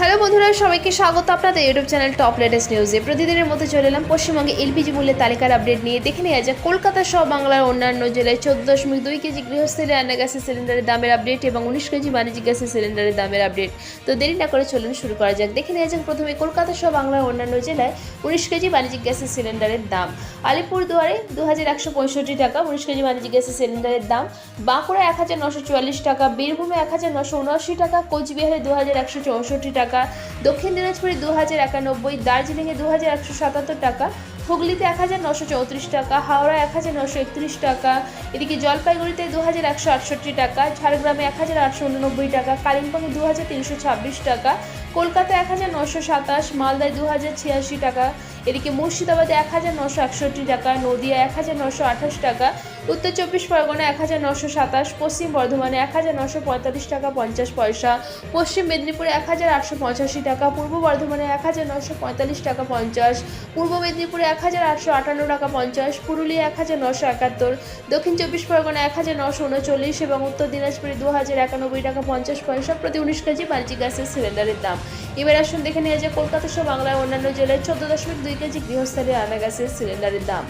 Hello বন্ধুরা, সবাইকে স্বাগত আপনাদের ইউটিউব চ্যানেল টপ লেটেস্ট নিউজে। প্রতিদিনের মতো চলে এলাম পশ্চিমবঙ্গে এলপিজি মূল্যের তালিকার আপডেট নিয়ে। দেখে নেওয়া যাক, কলকাতা সহ বাংলার অন্যান্য জেলায় চোদ্দ দশমিক দুই কেজি গৃহস্থলী রান্না গ্যাসের সিলিন্ডারের দামের আপডেট এবং উনিশ কেজি বাণিজ্যিক গ্যাসের সিলিন্ডারের দামের আপডেট। তো দেরি না করে চলুন শুরু করা যাক। দেখে নেওয়া যাক, প্রথমে কলকাতা সহ বাংলার অন্যান্য জেলায় উনিশ কেজি বাণিজ্যিক গ্যাসের সিলিন্ডারের দাম। আলিপুর দুয়ারে দু হাজার একশো পঁয়ষট্টি টাকা উনিশ কেজি বাণিজ্যিক গ্যাসের সিলিন্ডারের দাম। বাঁকুড়া এক হাজার নশো চুয়াল্লিশ টাকা, বীরভূমে এক হাজার নশো উনআশি টাকা, কোচবিহারে দু হাজার একশো চৌষট্টি টাকা দক্ষিণ দিনাজপুরে দু হাজার একানব্বই, দার্জিলিংয়ে দু হাজার একশো সাতাত্তর টাকা, হুগলিতে এক হাজার নশো চৌত্রিশ টাকা হাওড়া এক হাজার নশো একত্রিশ টাকা, এদিকে জলপাইগুড়িতে দু হাজার একশো আটষট্টি টাকা, ঝাড়গ্রামে এক হাজার আটশো উননব্বই টাকা, কালিম্পংয়ে দু হাজার তিনশো ছাব্বিশ টাকা কলকাতা এক হাজার নশো সাতাশ, মালদায় দু হাজার ছিয়াশি টাকা এদিকে মুর্শিদাবাদে এক হাজার নশো একষট্টি টাকা, নদিয়া এক হাজার নশো আঠাশ টাকা, উত্তর চব্বিশ পরগনা এক হাজার নশো সাতাশ, পশ্চিম বর্ধমানে এক হাজার নশো পঁয়তাল্লিশ টাকা পঞ্চাশ পয়সা, পশ্চিম মেদিনীপুরে এক হাজার আটশো পঁচাশি টাকা, পূর্ব বর্ধমানে এক হাজার নশো পঁয়তাল্লিশ টাকা পঞ্চাশ, পূর্ব মেদিনীপুরে এক হাজার আটশো আটান্ন টাকা পঞ্চাশ, পুরুলিয়া এক হাজার নশো একাত্তর, দক্ষিণ চব্বিশ পরগনা এক হাজার নশো উনচল্লিশ এবং উত্তর দিনাজপুরে দু হাজার একানব্বই টাকা পঞ্চাশ পয়সা প্রতি উনিশ কেজি বাণিজ্যিক গ্যাসের সিলিন্ডারের দাম। এবার আসুন দেখে নেওয়া যায় কলকাতা সহ বাংলার অন্যান্য জেলায় চোদ্দ দশমিক দুই কেজি গৃহস্থালী আনাগাছের সিলিন্ডারের দাম।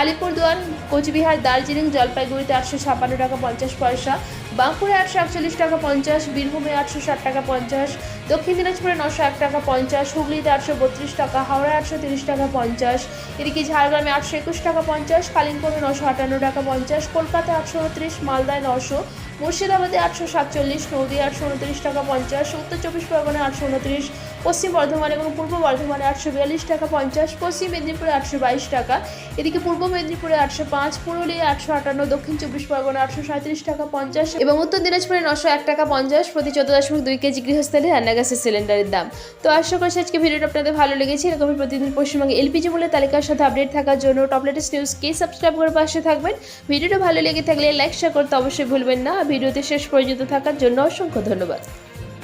আলিপুরদুয়ার, কোচবিহার, দার্জিলিং, জলপাইগুড়িতে আটশো ছাপান্ন টাকা পঞ্চাশ পয়সা বাঁকুড়ে আটশো একচল্লিশ টাকা পঞ্চাশ, বীরভূমে আটশো ষাট টাকা পঞ্চাশ, দক্ষিণ দিনাজপুরে নশো এক টাকা পঞ্চাশ, হুগলিতে আটশো বত্রিশ টাকা, হাওড়ায় আটশো তিরিশ টাকা পঞ্চাশ, এদিকে ঝাড়গ্রামে আটশো একুশ টাকা পঞ্চাশ, কালিম্পংয়ে নশো আটান্ন টাকা পঞ্চাশ, কলকাতায় আটশো উনত্রিশ মালদায় নশো, মুর্শিদাবাদে আটশো সাতচল্লিশ নদী আটশো উনত্রিশ টাকা পঞ্চাশ, উত্তর চব্বিশ পরগনায় আটশো উনত্রিশ, পশ্চিম বর্ধমান এবং পূর্ব বর্ধমানে আটশো বিয়াল্লিশ টাকা পঞ্চাশ, পশ্চিম মেদিনীপুরে আটশো বাইশ টাকা, এদিকে পূর্ব মেদিনীপুরে আটশো পাঁচ পুরুলিয়া আটশো আটান্ন, দক্ষিণ চব্বিশ পরগনা আটশো সাঁত্রিশ টাকা পঞ্চাশ এবং উত্তর দিনাজপুরে নশো এক টাকা পঞ্চাশ প্রতি চোদ্দ দশমিক দুই কেজি গৃহস্থলে রান্না গ্যাসের সিলিন্ডারের দাম। তো আশা করছি আজকে ভিডিওটা আপনাদের ভালো লেগেছে। এরকমই প্রতিদিন পশ্চিমবঙ্গে এলপিজি মূল্যের তালিকার সাথে আপডেট থাকার জন্য টপ লেটেস্ট নিউজকে সাবস্ক্রাইব করে পাশে থাকবেন। ভিডিওটা ভালো লেগে থাকলে লাইক শেয়ার করতে অবশ্যই ভুলবেন না। ভিডিওতে শেষ পর্যন্ত থাকার জন্য অসংখ্য ধন্যবাদ।